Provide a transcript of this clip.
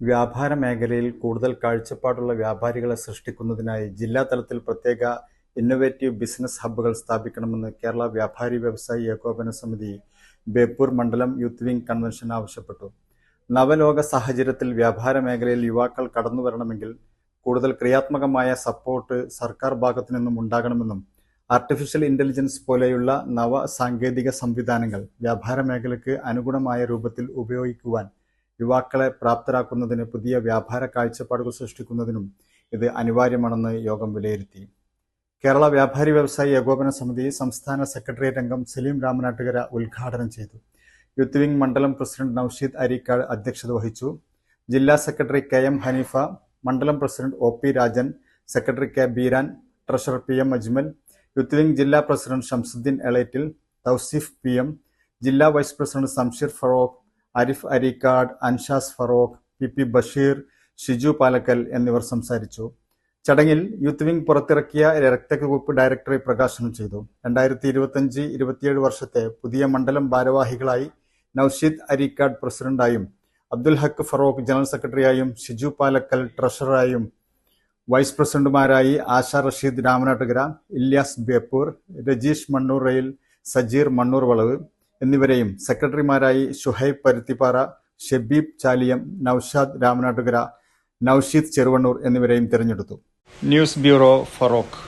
വ്യാപാര മേഖലയിൽ കൂടുതൽ കാഴ്ചപ്പാടുള്ള വ്യാപാരികളെ സൃഷ്ടിക്കുന്നതിനായി ജില്ലാതലത്തിൽ പ്രത്യേക ഇന്നൊവേറ്റീവ് ബിസിനസ് ഹബ്ബുകൾ സ്ഥാപിക്കണമെന്ന് കേരള വ്യാപാരി വ്യവസായി ഏകോപന സമിതി ബേപ്പൂർ മണ്ഡലം യൂത്ത് വിംഗ് കൺവെൻഷൻ ആവശ്യപ്പെട്ടു. നവലോക സാഹചര്യത്തിൽ വ്യാപാര മേഖലയിൽ യുവാക്കൾ കടന്നു വരണമെങ്കിൽ കൂടുതൽ ക്രിയാത്മകമായ സപ്പോർട്ട് സർക്കാർ ഭാഗത്തു നിന്നും ഉണ്ടാകണമെന്നും ആർട്ടിഫിഷ്യൽ ഇന്റലിജൻസ് പോലെയുള്ള നവ സാങ്കേതിക സംവിധാനങ്ങൾ വ്യാപാര മേഖലയ്ക്ക് അനുഗുണമായ രൂപത്തിൽ ഉപയോഗിക്കുവാൻ യുവാക്കളെ പ്രാപ്തരാക്കുന്നതിന് പുതിയ വ്യാപാര കാഴ്ചപ്പാടുകൾ സൃഷ്ടിക്കുന്നതിനും ഇത് അനിവാര്യമാണെന്ന് യോഗം വിലയിരുത്തി. കേരള വ്യാപാരി വ്യവസായി ഏകോപന സമിതി സംസ്ഥാന സെക്രട്ടേറിയറ്റ് അംഗം സലീം രാമനാട്ടുകര ഉദ്ഘാടനം ചെയ്തു. യൂത്ത് വിംഗ് മണ്ഡലം പ്രസിഡന്റ് നൌഷീദ് അരീക്കാട് അധ്യക്ഷത വഹിച്ചു. ജില്ലാ സെക്രട്ടറി കെ എം ഹനീഫ മണ്ഡലം president O P Rajan secretary K Beeran treasurer P M Ajmal youth wing ജില്ലാ president Shamsuddin Elettil Tauseef P M ജില്ലാ vice president Shamseer Feroke Arif Areekkad Anshas Feroke P P Basheer Shiju Palakkal എന്നിവർ സംസാരിച്ചു. ചടങ്ങിൽ youth wing പുറത്തിറക്കിയ രക്തഗ്രൂപ്പ് directory പ്രകാശനം ചെയ്തു. രണ്ടായിരത്തി ഇരുപത്തിയഞ്ച് ഇരുപത്തിയേഴ് വർഷത്തെ പുതിയ മണ്ഡലം ഭാരവാഹികളായി നൌഷീദ് അരീക്കാട് പ്രസിഡന്റായും അബ്ദുൽ ഹക്ക് ഫറോഖ് ജനറൽ സെക്രട്ടറിയായും ഷിജു പാലക്കൽ ട്രഷററായും വൈസ് പ്രസിഡന്റുമാരായി ആശ റഷീദ് രാമനാട്ടുകര ഇല്യാസ് ബേപ്പൂർ രജീഷ് മണ്ണൂർ റെയിൽ സജീർ മണ്ണൂർ വളവ് എന്നിവരെയും സെക്രട്ടറിമാരായി ഷുഹൈബ് പരുത്തിപ്പാറ ഷെബീബ് ചാലിയം നൌഷാദ് രാമനാട്ടുകര നൌഷീദ് ചെറുവണ്ണൂർ എന്നിവരെയും തിരഞ്ഞെടുത്തു. News bureau Feroke.